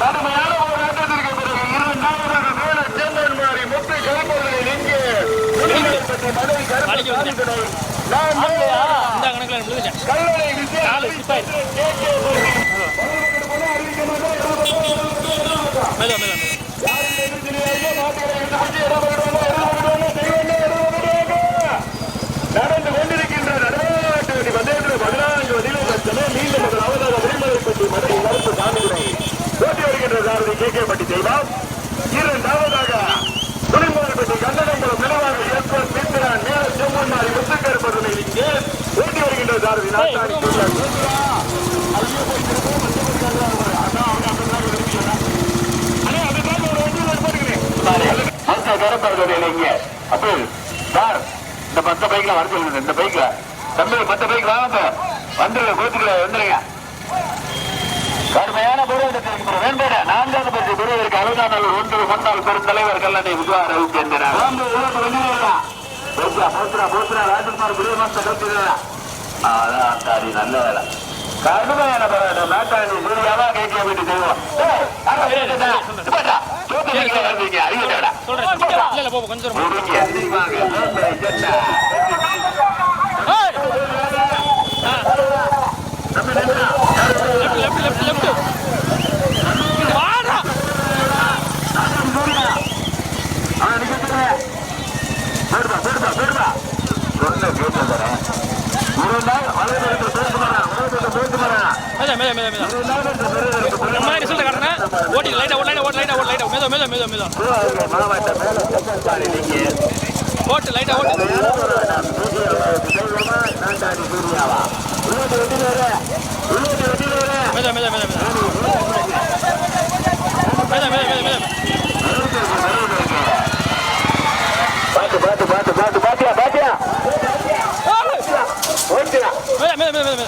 கடுமையான ஒரு ஆட்டத்திற்கு பிறகு இரண்டாவது மேல சேம்பன் மாறி முத்து கருப்பவர்களை நீங்க மதுரை கருப்பன் கல்லூரி விஜய் சாரதி கே கே பட்டி செய்வார் இரண்டாவதாக புலிமாரிப்பட்டி கண்டனங்குளம் நிலவாக ஏற்பர் மித்ரான் மேல செம்மன்மாரி முத்துக்கர் பதனை இங்கே ஓட்டி வருகின்ற சாரதி நாட்டாணி இந்த பத்து பைக்ல வர சொல்லுங்க இந்த பைக்ல தம்பி பத்து பைக் வாங்க வந்துருங்க கோத்துக்குள்ள வந்துருங்க. கடுமையான போராட்டத்திற்கு வேண்டாட நான்காவது பற்றி பெறுவதற்கு அழுதானால் ஒன்று முன்னாள் பெருந்தலைவர் கல்லணை விஜயா ரவிச்சந்திரன் போச்சுரா போச்சுரா ராஜகுமார் புரிய மாஸ்டர் கட்டுறா அதான் சாரி நல்ல வேலை கடுமையான போராட்டம் நாட்டாணி புரியாம கேட்க வேண்டி செய்வோம் சொல்றேன் கொஞ்சம் ஓட்டி லைட்டா ஓட் லைட்டா ஓட் லைட்டா ஓட் லைட்டா. மெதுவா மெதுவா மெதுவா மெதுவா. ஓட்டு லைட்டா ஓட்டு minute, minute, minute.